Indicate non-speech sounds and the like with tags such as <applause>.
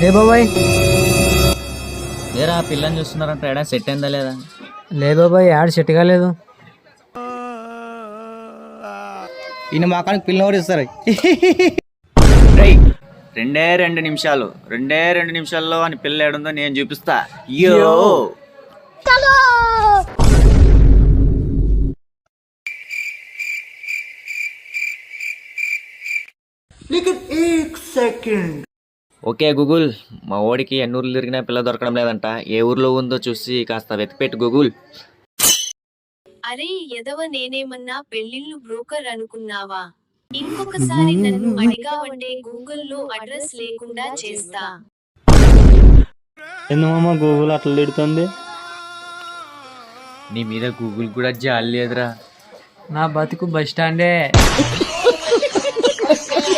లే బాబాయ్? లేరా పిల్లని చూస్తున్నారంట ఎడా సెట్ అయిందా లేదా? లే బాబాయ్ యాడ్ సెట్ కాలేదు. ఈయన మాకానికి పిల్లలు ఇస్తారు? రేయ్, రెండే రెండు నిమిషాలు రెండే రెండు నిమిషాల్లో అని పిల్ల ఏడుందో నేను చూపిస్తా. యో ఓకే గూగుల్. మా ఓడికి ఎన్ని ఊర్లు తిరిగినా పిల్ల దొరకడం లేదంట. ఏ ఊర్లో ఉందో చూసి కాస్త వెతిపెట్టు గూగుల్. అరే ఎదవ నేనేమన్నా పెళ్ళిళ్ళు బ్రోకర్ అనుకున్నావా? ఇంకొకసారి నన్ను అడిగావంటే గూగుల్లో అడ్రస్ లేకుండా చేస్తా. ఎందుకమ్మా గూగుల్ అట్లా తిడుతుంది? నీ మీద గూగుల్ కూడా జాలి లేదురా. నా బతుకు బస్ స్టాండే. <laughs>